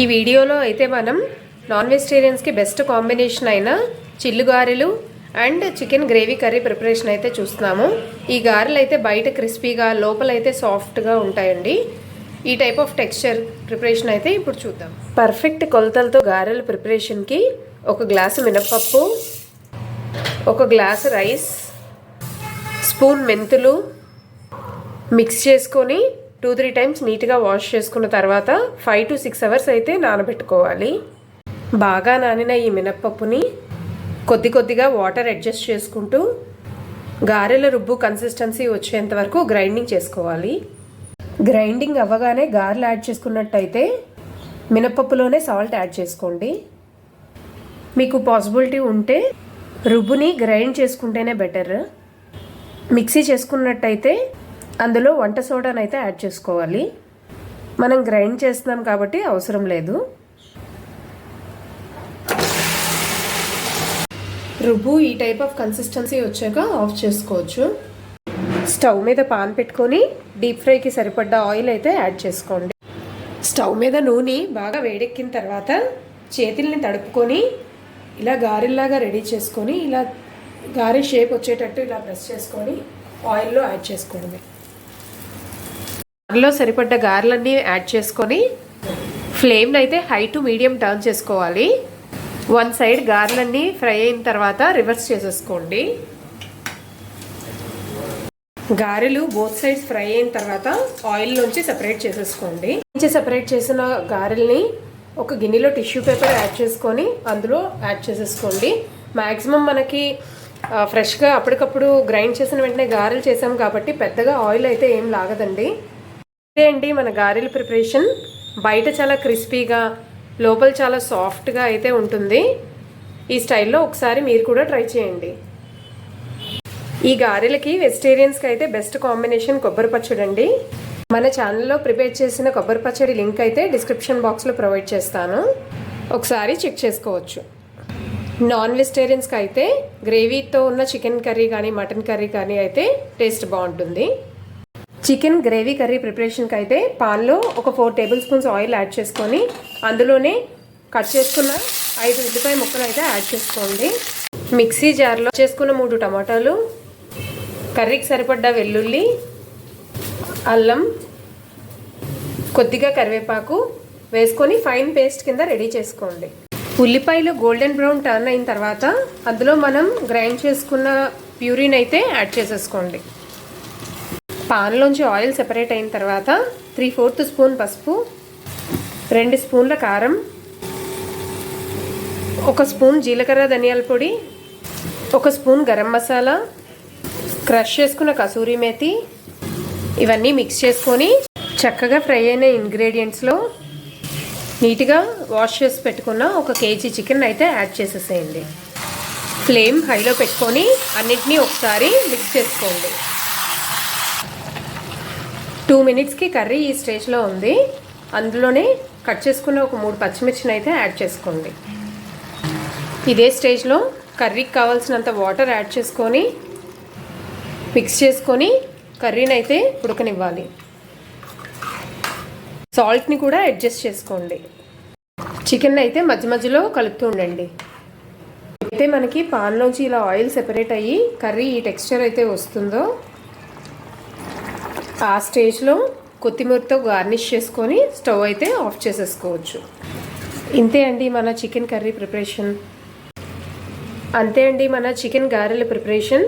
ఈ వీడియోలో అయితే మనం నాన్ వెజిటేరియన్స్కి బెస్ట్ కాంబినేషన్ అయిన చిల్లు గారెలు and chicken gravy curry preparation అయితే చూస్తున్నాము. ఈ గారెలు అయితే బయట క్రిస్పీగా లోపల అయితే సాఫ్ట్గా ఉంటాయండి. ఈ టైప్ ఆఫ్ టెక్స్చర్ ప్రిపరేషన్ అయితే ఇప్పుడు చూద్దాం. పర్ఫెక్ట్ కొలతలతో గారెల ప్రిపరేషన్కి ఒక గ్లాసు మినప్పప్పు ఒక గ్లాసు రైస్ స్పూన్ మెంతులు మిక్స్ చేసుకొని టూ త్రీ టైమ్స్ నీట్గా వాష్ చేసుకున్న తర్వాత ఫైవ్ టు సిక్స్ అవర్స్ అయితే నానబెట్టుకోవాలి. బాగా నానిన ఈ మినప్పప్పుని కొద్ది కొద్దిగా వాటర్ అడ్జస్ట్ చేసుకుంటూ గారెల రుబ్బు కన్సిస్టెన్సీ వచ్చేంత వరకు గ్రైండింగ్ చేసుకోవాలి. గ్రైండింగ్ అవ్వగానే గారెలు యాడ్ చేసుకున్నట్టయితే మినపప్పులోనే సాల్ట్ యాడ్ చేసుకోండి. మీకు పాసిబిలిటీ ఉంటే రుబ్బుని గ్రైండ్ చేసుకుంటేనే బెటర్. మిక్సీ చేసుకున్నట్టయితే అందులో వంట సోడానైతే యాడ్ చేసుకోవాలి. మనం గ్రైండ్ చేస్తున్నాం కాబట్టి అవసరం లేదు. రుబ్బు ఈ టైప్ ఆఫ్ కన్సిస్టెన్సీ వచ్చాక ఆఫ్ చేసుకోవచ్చు. స్టవ్ మీద పాన్ పెట్టుకొని డీప్ ఫ్రైకి సరిపడ్డ ఆయిల్ అయితే యాడ్ చేసుకోండి. స్టవ్ మీద నూనె బాగా వేడెక్కిన తర్వాత చేతుల్ని తడుపుకొని ఇలా గారెల్లాగా రెడీ చేసుకొని ఇలా గారె షేప్ వచ్చేటట్టు ఇలా ప్రెస్ చేసుకొని ఆయిల్లో యాడ్ చేసుకోండి. గారెలో సరిపడ్డ గారెలన్నీ యాడ్ చేసుకొని ఫ్లేమ్ని అయితే హై టు మీడియం టర్న్ చేసుకోవాలి. వన్ సైడ్ గారెలన్నీ ఫ్రై అయిన తర్వాత రివర్స్ చేసేసుకోండి. గారెలు బోత్ సైడ్స్ ఫ్రై అయిన తర్వాత ఆయిల్ నుంచి సెపరేట్ చేసేసుకోండి. నుంచి సెపరేట్ చేసిన గారెల్ని ఒక గిన్నెలో టిష్యూ పేపర్ యాడ్ చేసుకొని అందులో యాడ్ చేసేసుకోండి. మ్యాక్సిమం మనకి ఫ్రెష్గా అప్పటికప్పుడు గ్రైండ్ చేసిన వెంటనే గారెలు చేసాం కాబట్టి పెద్దగా ఆయిల్ అయితే ఏం లాగదండి. ఇదే అండి మన గారెల ప్రిపరేషన్. బయట చాలా క్రిస్పీగా లోపల చాలా సాఫ్ట్గా అయితే ఉంటుంది. ఈ స్టైల్లో ఒకసారి మీరు కూడా ట్రై చేయండి. ఈ గారెలకి వెజిటేరియన్స్కి అయితే బెస్ట్ కాంబినేషన్ కొబ్బరి పచ్చడి అండి. మన ఛానల్లో ప్రిపేర్ చేసిన కొబ్బరి పచ్చడి లింక్ అయితే డిస్క్రిప్షన్ బాక్స్లో ప్రొవైడ్ చేస్తాను. ఒకసారి చెక్ చేసుకోవచ్చు. నాన్ వెజిటేరియన్స్కి అయితే గ్రేవీతో ఉన్న చికెన్ కర్రీ కానీ మటన్ కర్రీ కానీ అయితే టేస్ట్ బాగుంటుంది. చికెన్ గ్రేవీ కర్రీ ప్రిపరేషన్కి అయితే పాల్లో ఒక four tablespoons oil add చేసుకొని అందులోనే కట్ చేసుకున్న ఐదు ఉల్లిపాయ ముక్కలు అయితే యాడ్ చేసుకోండి. మిక్సీ జార్లో చేసుకున్న మూడు టమాటాలు కర్రీకి సరిపడ్డ వెల్లుల్లి అల్లం కొద్దిగా కరివేపాకు వేసుకొని ఫైన్ పేస్ట్ కింద రెడీ చేసుకోండి. ఉల్లిపాయలు గోల్డెన్ బ్రౌన్ టర్న్ అయిన తర్వాత అందులో మనం గ్రైండ్ చేసుకున్న ప్యూరిన్ అయితే యాడ్ చేసేసుకోండి. పాన్లోంచి ఆయిల్ సెపరేట్ అయిన తర్వాత త్రీ ఫోర్త్ స్పూన్ పసుపు రెండు స్పూన్ల కారం ఒక స్పూన్ జీలకర్ర ధనియాల పొడి ఒక స్పూన్ గరం మసాలా క్రష్ చేసుకున్న కసూరి మేతి ఇవన్నీ మిక్స్ చేసుకొని చక్కగా ఫ్రై అయిన ఇంగ్రీడియంట్స్లో నీట్గా వాష్ చేసి పెట్టుకున్న ఒక కేజీ చికెన్ అయితే యాడ్ చేసేసేయండి. ఫ్లేమ్ హైలో పెట్టుకొని అన్నిటినీ ఒకసారి మిక్స్ చేసుకోండి. టూ మినిట్స్కి కర్రీ ఈ స్టేజ్లో ఉంది. అందులోనే కట్ చేసుకున్న ఒక మూడు పచ్చిమిర్చిని అయితే యాడ్ చేసుకోండి. ఇదే స్టేజ్లో కర్రీకి కావాల్సినంత వాటర్ యాడ్ చేసుకొని మిక్స్ చేసుకొని కర్రీని అయితే ఉడకనివ్వాలి. సాల్ట్ని కూడా అడ్జస్ట్ చేసుకోండి. చికెన్ అయితే మధ్య మధ్యలో కలుపుతూ ఉండండి. అయితే మనకి పాన్లోంచి ఇలా ఆయిల్ సెపరేట్ అయ్యి కర్రీ ఈ టెక్స్చర్ అయితే వస్తుందో ఆ స్టేజ్లో కొత్తిమీరతో గార్నిష్ చేసుకొని స్టవ్ అయితే ఆఫ్ చేసేసుకోవచ్చు. ఇంతే అండి మన చికెన్ కర్రీ ప్రిపరేషన్. అంతే అండి మన చికెన్ గారెల ప్రిపరేషన్.